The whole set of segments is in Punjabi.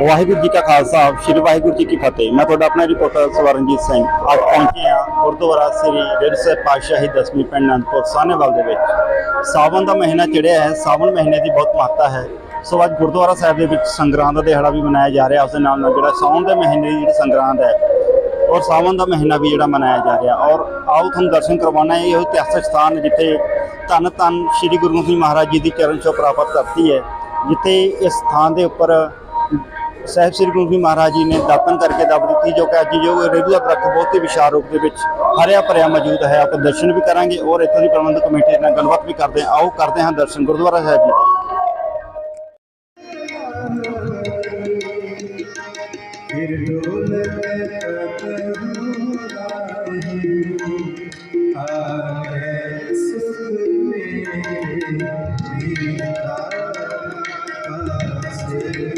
ਵਾਹਿਗੁਰੂ ਜੀ ਕਾ ਖਾਲਸਾ, ਸ੍ਰੀ ਵਾਹਿਗੁਰੂ ਜੀ ਕੀ ਫਤਿਹ। ਮੈਂ ਤੁਹਾਡਾ ਆਪਣਾ ਰਿਪੋਰਟਰ ਸਵਰਨਜੀਤ ਸਿੰਘ। ਅੱਜ ਪਹੁੰਚੇ ਹਾਂ ਗੁਰਦੁਆਰਾ ਸ੍ਰੀ ਡੇਢ ਸਾਹਿਬ ਪਾਤਸ਼ਾਹੀ ਦਸਵੀਂ ਪਿੰਡ ਅਨੰਦਪੁਰ ਸਾਹਨੇਵਾਲ ਦੇ ਵਿੱਚ। ਸਾਵਣ ਦਾ ਮਹੀਨਾ ਚੜ੍ਹਿਆ ਹੈ, ਸਾਵਣ ਮਹੀਨੇ ਦੀ ਬਹੁਤ ਮਹੱਤਤਾ ਹੈ। ਸੋ ਅੱਜ ਗੁਰਦੁਆਰਾ ਸਾਹਿਬ ਦੇ ਵਿੱਚ ਸੰਗਰਾਂਦ ਦਾ ਦਿਹਾੜਾ ਵੀ ਮਨਾਇਆ ਜਾ ਰਿਹਾ, ਉਸ ਦੇ ਨਾਲ ਨਾਲ ਜਿਹੜਾ ਸਾਉਣ ਦੇ ਮਹੀਨੇ ਦੀ ਜਿਹੜੀ ਸੰਗਰਾਂਦ ਹੈ, ਔਰ ਸਾਵਣ ਦਾ ਮਹੀਨਾ ਵੀ ਜਿਹੜਾ ਮਨਾਇਆ ਜਾ ਰਿਹਾ। ਔਰ ਆਓ ਤੁਹਾਨੂੰ ਦਰਸ਼ਨ ਕਰਵਾਉਣਾ ਹੈ ਇਹ ਇਤਿਹਾਸਕ ਸਥਾਨ ਹੈ ਜਿੱਥੇ ਧੰਨ ਧੰਨ ਸ੍ਰੀ ਗੁਰੂ ਗੋਬਿੰਦ ਸਿੰਘ ਮਹਾਰਾਜ ਜੀ ਦੀ ਚਰਨ ਛੋਹ ਪ੍ਰਾਪਤ ਧਰਤੀ ਹੈ, ਜਿੱਥੇ ਇਸ ਸਥਾਨ ਦੇ ਉੱਪਰ ਸਾਹਿਬ ਸ੍ਰੀ ਗੁਰੂ ਗੋਬਿੰਦ ਮਹਾਰਾਜ ਜੀ ਨੇ ਦਾਤਨ ਕਰਕੇ ਦੱਬ ਦਿੱਤੀ, ਜੋ ਕਿ ਅੱਜ ਜੋ ਰੇਡੂ ਦਾ ਦਰਖਤ ਬਹੁਤ ਹੀ ਵਿਸ਼ਾਲ ਰੂਪ ਦੇ ਵਿੱਚ ਹਰਿਆ ਭਰਿਆ ਮੌਜੂਦ ਹੈ। ਆਪਾਂ ਦਰਸ਼ਨ ਵੀ ਕਰਾਂਗੇ ਔਰ ਇੱਥੋਂ ਦੀ ਪ੍ਰਬੰਧਕ ਕਮੇਟੀ ਨਾਲ ਗੱਲਬਾਤ ਵੀ ਕਰਦੇ ਹਾਂ। ਆਓ, ਕਰਦੇ ਹਾਂ ਦਰਸ਼ਨ। ਗੁਰਦੁਆਰਾ ਸਾਹਿਬ ਜੀ। ਦੇ फिर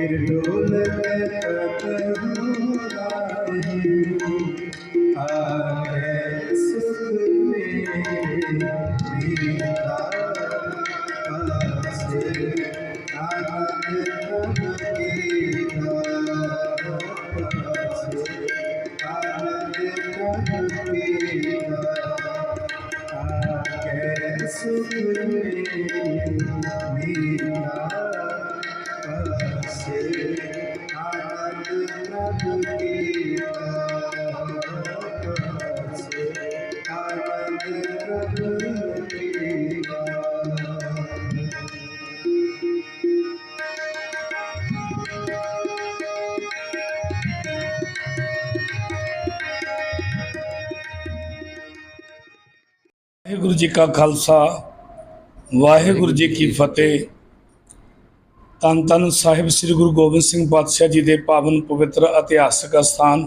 फिर डोलत कतहुराही आगे ਵਾਹਿਗੁਰੂ ਜੀ ਕਾ ਖਾਲਸਾ, ਵਾਹਿਗੁਰੂ ਜੀ ਕੀ ਫਤਿਹ। ਤਨ ਤਨ ਸਾਹਿਬ ਸ੍ਰੀ ਗੁਰੂ ਗੋਬਿੰਦ ਸਿੰਘ ਪਾਤਸ਼ਾਹ ਜੀ ਦੇ ਪਾਵਨ ਪਵਿੱਤਰ ਇਤਿਹਾਸਕ ਸਥਾਨ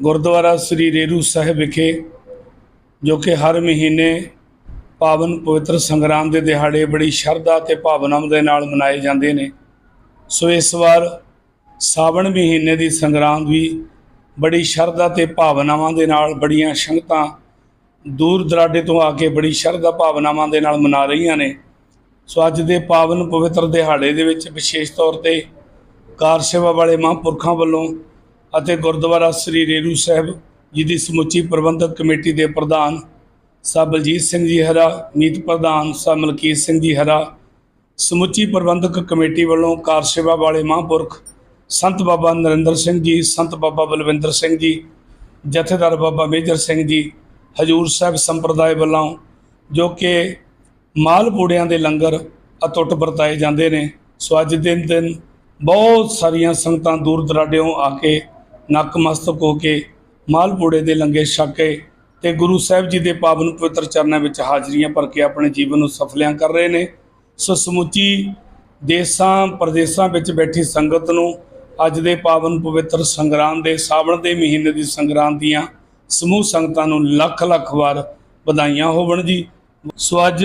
ਗੁਰਦੁਆਰਾ ਸ੍ਰੀ ਰੇਰੂ ਸਾਹਿਬ ਵਿਖੇ, ਜੋ ਕਿ ਹਰ ਮਹੀਨੇ ਪਾਵਨ ਪਵਿੱਤਰ ਸੰਗਰਾਮ ਦੇ ਦਿਹਾੜੇ ਬੜੀ ਸ਼ਰਧਾ ਤੇ ਭਾਵਨਾਵਾਂ ਦੇ ਨਾਲ ਮਨਾਏ ਜਾਂਦੇ ਨੇ। ਸੋ ਇਸ ਵਾਰ ਸਾਵਣ ਮਹੀਨੇ ਦੀ ਸੰਗਰਾਮ ਵੀ ਬੜੀ ਸ਼ਰਧਾ ਤੇ ਭਾਵਨਾਵਾਂ ਦੇ ਨਾਲ ਬੜੀਆਂ ਸੰਗਤਾਂ ਦੂਰ ਦਰਾਡੇ ਤੋਂ ਆ ਕੇ ਬੜੀ ਸ਼ਰਧਾ ਭਾਵਨਾਵਾਂ ਦੇ ਨਾਲ ਮਨਾ ਰਹੀਆਂ ਨੇ। ਸੋ ਅੱਜ ਦੇ ਪਾਵਨ ਪਵਿੱਤਰ ਦਿਹਾੜੇ ਦੇ ਵਿੱਚ ਵਿਸ਼ੇਸ਼ ਤੌਰ ਤੇ ਕਾਰ ਸੇਵਾ ਵਾਲੇ ਮਹਾਂਪੁਰਖਾਂ ਵੱਲੋਂ ਅਤੇ ਗੁਰਦੁਆਰਾ ਸ੍ਰੀ ਰੇਰੂ ਸਾਹਿਬ ਜਿਹਦੀ ਸਮੁੱਚੀ ਪ੍ਰਬੰਧਕ ਕਮੇਟੀ ਦੇ ਪ੍ਰਧਾਨ ਸਾਹਿਬ ਬਲਜੀਤ ਸਿੰਘ ਜੀ ਹਰਾ, ਮੀਤ ਪ੍ਰਧਾਨ ਸਾਹਿਬ ਮਲਕੀਤ ਸਿੰਘ ਜੀ ਹਰਾ, ਸਮੁੱਚੀ ਪ੍ਰਬੰਧਕ ਕਮੇਟੀ ਵੱਲੋਂ ਕਾਰ ਸੇਵਾ ਵਾਲੇ ਮਹਾਂਪੁਰਖ ਸੰਤ ਬਾਬਾ ਨਰਿੰਦਰ ਸਿੰਘ ਜੀ, ਸੰਤ ਬਾਬਾ ਬਲਵਿੰਦਰ ਸਿੰਘ ਜੀ, ਜਥੇਦਾਰ ਬਾਬਾ ਮੇਜਰ ਸਿੰਘ ਜੀ ਹਜੂਰ ਸਾਹਿਬ ਸੰਪਰਦਾਇ ਵੱਲੋਂ ਜੋ ਕਿ ਮਾਲ ਪੂੜਿਆਂ ਦੇ ਲੰਗਰ ਅਟੁੱਟ ਵਰਤਾਏ ਜਾਂਦੇ ਨੇ, ਸੋ ਅੱਜ ਦਿਨ ਦਿਨ ਬਹੁਤ ਸਾਰੀਆਂ ਸੰਗਤਾਂ ਦੂਰ ਦਰਾਡਿਓਂ ਆ ਕੇ ਨਕਮਸਤਕ ਹੋ ਕੇ ਮਾਲ ਪੂੜੇ ਦੇ ਲੰਗੇ ਛਕ ਕੇ ਤੇ ਗੁਰੂ ਸਾਹਿਬ ਜੀ ਦੇ ਪਾਵਨ ਪਵਿੱਤਰ ਚਰਨਾਂ ਵਿੱਚ ਹਾਜ਼ਰੀਆਂ ਭਰ ਕੇ ਆਪਣੇ ਜੀਵਨ ਨੂੰ ਸਫਲਿਆਂ ਕਰ ਰਹੇ ਨੇ। ਸੋ ਸਮੁੱਚੀ ਦੇਸਾਂ ਪ੍ਰਦੇਸਾਂ ਵਿੱਚ ਬੈਠੀ ਸੰਗਤ ਨੂੰ ਅੱਜ ਦੇ ਪਾਵਨ ਪਵਿੱਤਰ ਸੰਗਰਾਂਦ ਦੇ, ਸਾਵਣ ਦੇ ਮਹੀਨੇ ਦੀ ਸੰਗਰਾਂਦ ਦੀਆਂ ਸਮੂਹ ਸੰਗਤਾਂ ਨੂੰ ਲੱਖ ਲੱਖ ਵਾਰ ਵਧਾਈਆਂ ਹੋਵਣ ਜੀ। ਸੋ ਅੱਜ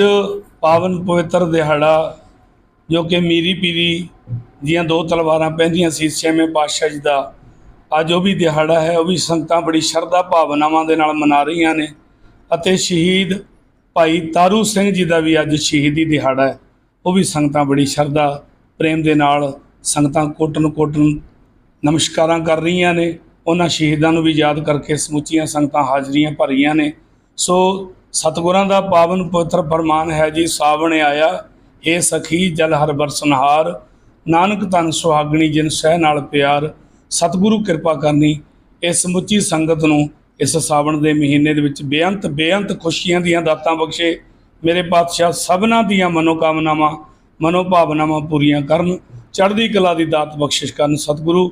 ਪਾਵਨ ਪਵਿੱਤਰ ਦਿਹਾੜਾ, ਜੋ ਕਿ ਮੀਰੀ ਪੀਰੀ ਦੀਆਂ ਦੋ ਤਲਵਾਰਾਂ ਪੈਂਦੀਆਂ ਸੀ, ਛੇਵੇਂ ਪਾਤਸ਼ਾਹ ਜੀ ਦਾ, ਅੱਜ ਉਹ ਵੀ ਦਿਹਾੜਾ ਹੈ, ਉਹ ਵੀ ਸੰਗਤਾਂ ਬੜੀ ਸ਼ਰਧਾ ਭਾਵਨਾਵਾਂ ਦੇ ਨਾਲ ਮਨਾ ਰਹੀਆਂ ਨੇ ਅਤੇ ਸ਼ਹੀਦ ਭਾਈ ਤਾਰੂ ਸਿੰਘ ਜੀ ਦਾ ਵੀ ਅੱਜ ਸ਼ਹੀਦੀ ਦਿਹਾੜਾ ਹੈ। ਉਹ ਵੀ ਸੰਗਤਾਂ ਬੜੀ ਸ਼ਰਧਾ, ਪ੍ਰੇਮ ਦੇ ਨਾਲ ਸੰਗਤਾਂ ਕੋਟਨ ਕੋਟਨ ਨਮਸਕਾਰਾਂ ਕਰ ਰਹੀਆਂ ਨੇ। ਉਹਨਾਂ ਸ਼ਹੀਦਾਂ ਨੂੰ ਵੀ ਯਾਦ ਕਰਕੇ ਸਮੁੱਚੀਆਂ ਸੰਗਤਾਂ ਹਾਜ਼ਰੀਆਂ ਭਰੀਆਂ ਨੇ। ਸੋ ਸਤਿਗੁਰਾਂ ਦਾ ਪਾਵਨ ਪਵਿੱਤਰ ਫਰਮਾਨ ਹੈ ਜੀ, ਸਾਵਣ ਆਇਆ ਏ ਸਖੀ, ਜਲ ਹਰ ਬਰਸਨਹਾਰ ਨਾਨਕ ਤਨ ਸੁਹਾਗਣੀ, ਜਿਨ ਸਹਿ ਨਾਲ ਪਿਆਰ। ਸਤਿਗੁਰੂ ਕਿਰਪਾ ਕਰਨੀ ਇਸ ਸਮੁੱਚੀ ਸੰਗਤ ਨੂੰ ਇਸ ਸਾਵਣ ਦੇ ਮਹੀਨੇ ਦੇ ਵਿੱਚ ਬੇਅੰਤ ਬੇਅੰਤ ਖੁਸ਼ੀਆਂ ਦੀਆਂ ਦਾਤਾਂ ਬਖਸ਼ੇ। ਮੇਰੇ ਪਾਤਸ਼ਾਹ, ਸਭਨਾਂ ਦੀਆਂ ਮਨੋਕਾਮਨਾਵਾਂ, ਮਨੋਭਾਵਨਾਵਾਂ ਪੂਰੀਆਂ ਕਰਨ, ਚੜ੍ਹਦੀ ਕਲਾ ਦੀ ਦਾਤ ਬਖਸ਼ਿਸ਼ ਕਰਨ। ਸਤਿਗੁਰੂ